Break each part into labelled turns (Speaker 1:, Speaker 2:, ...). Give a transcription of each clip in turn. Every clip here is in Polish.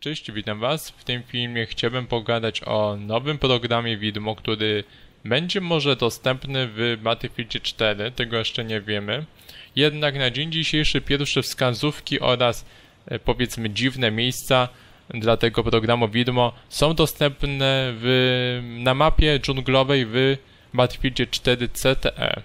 Speaker 1: Cześć, witam Was. W tym filmie chciałbym pogadać o nowym programie widmo, który będzie może dostępny w Battlefield 4, tego jeszcze nie wiemy. Jednak na dzień dzisiejszy pierwsze wskazówki oraz e, powiedzmy dziwne miejsca dla tego programu widmo są dostępne w, na mapie dżunglowej w Battlefield 4 CTE.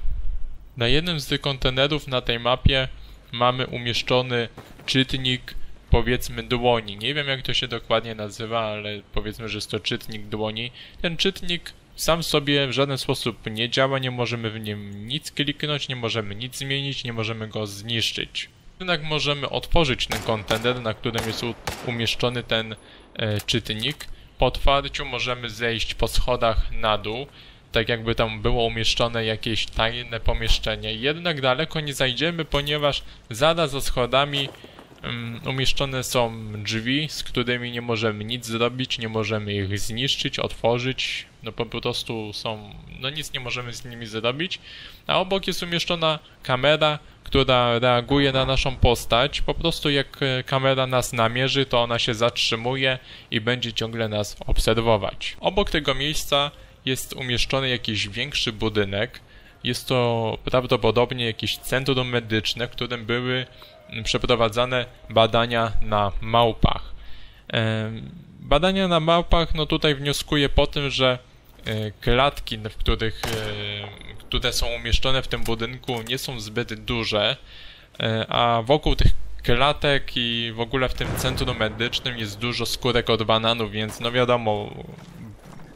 Speaker 1: Na jednym z kontenerów na tej mapie mamy umieszczony czytnik powiedzmy dłoni. Nie wiem jak to się dokładnie nazywa, ale powiedzmy, że jest to czytnik dłoni. Ten czytnik sam sobie w żaden sposób nie działa, nie możemy w nim nic kliknąć, nie możemy nic zmienić, nie możemy go zniszczyć. Jednak możemy otworzyć ten kontener, na którym jest umieszczony ten e, czytnik. Po otwarciu możemy zejść po schodach na dół, tak jakby tam było umieszczone jakieś tajne pomieszczenie. Jednak daleko nie zajdziemy, ponieważ zaraz za schodami umieszczone są drzwi, z którymi nie możemy nic zrobić, nie możemy ich zniszczyć, otworzyć, no po prostu są, no nic nie możemy z nimi zrobić, a obok jest umieszczona kamera, która reaguje na naszą postać, po prostu jak e, kamera nas namierzy, to ona się zatrzymuje i będzie ciągle nas obserwować. Obok tego miejsca jest umieszczony jakiś większy budynek, jest to prawdopodobnie jakieś centrum medyczne, w którym były przeprowadzane badania na małpach. Badania na małpach, no tutaj wnioskuję po tym, że e, klatki, w których, e, które są umieszczone w tym budynku nie są zbyt duże, e, a wokół tych klatek i w ogóle w tym centrum medycznym jest dużo skórek od bananów, więc no wiadomo,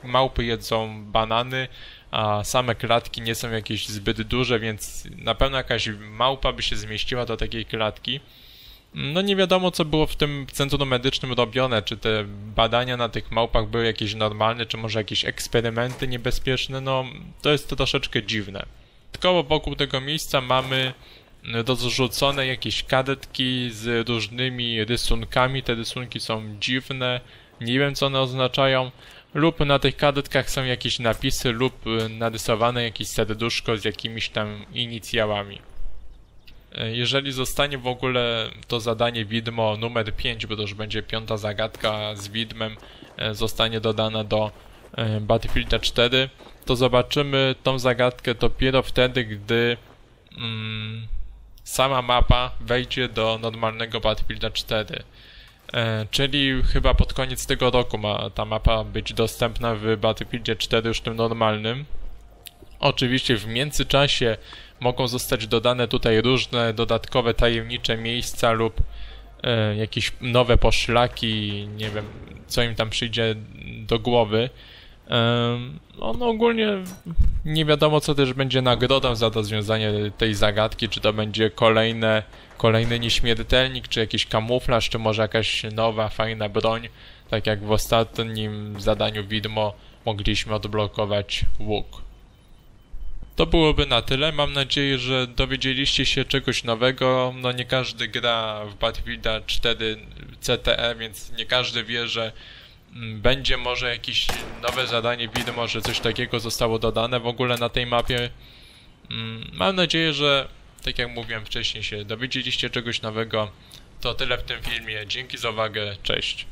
Speaker 1: małpy jedzą banany, a same klatki nie są jakieś zbyt duże, więc na pewno jakaś małpa by się zmieściła do takiej klatki. No nie wiadomo, co było w tym centrum medycznym robione, czy te badania na tych małpach były jakieś normalne, czy może jakieś eksperymenty niebezpieczne, no to jest troszeczkę dziwne. Tylko wokół tego miejsca mamy rozrzucone jakieś kadetki z różnymi rysunkami, te rysunki są dziwne, nie wiem co one oznaczają, lub na tych kadetkach są jakieś napisy lub y, narysowane jakieś serduszko z jakimiś tam inicjałami. E, jeżeli zostanie w ogóle to zadanie widmo numer 5, bo to już będzie piąta zagadka z widmem, e, zostanie dodana do e, Battlefield 4, to zobaczymy tą zagadkę dopiero wtedy, gdy mm, sama mapa wejdzie do normalnego Battlefield 4. E, czyli chyba pod koniec tego roku ma ta mapa być dostępna w Battlefieldzie 4 już tym normalnym. Oczywiście w międzyczasie mogą zostać dodane tutaj różne dodatkowe tajemnicze miejsca lub e, jakieś nowe poszlaki, nie wiem co im tam przyjdzie do głowy. No, no ogólnie nie wiadomo co też będzie nagrodą za rozwiązanie tej zagadki, czy to będzie kolejne, kolejny nieśmiertelnik, czy jakiś kamuflaż, czy może jakaś nowa, fajna broń, tak jak w ostatnim zadaniu widmo mogliśmy odblokować łuk. To byłoby na tyle. Mam nadzieję, że dowiedzieliście się czegoś nowego. No nie każdy gra w Battlefielda 4 CTE, więc nie każdy wie, że będzie może jakieś nowe zadanie widmo, że coś takiego zostało dodane w ogóle na tej mapie. Mm, mam nadzieję, że tak jak mówiłem wcześniej się dowiedzieliście czegoś nowego. To tyle w tym filmie. Dzięki za uwagę. Cześć.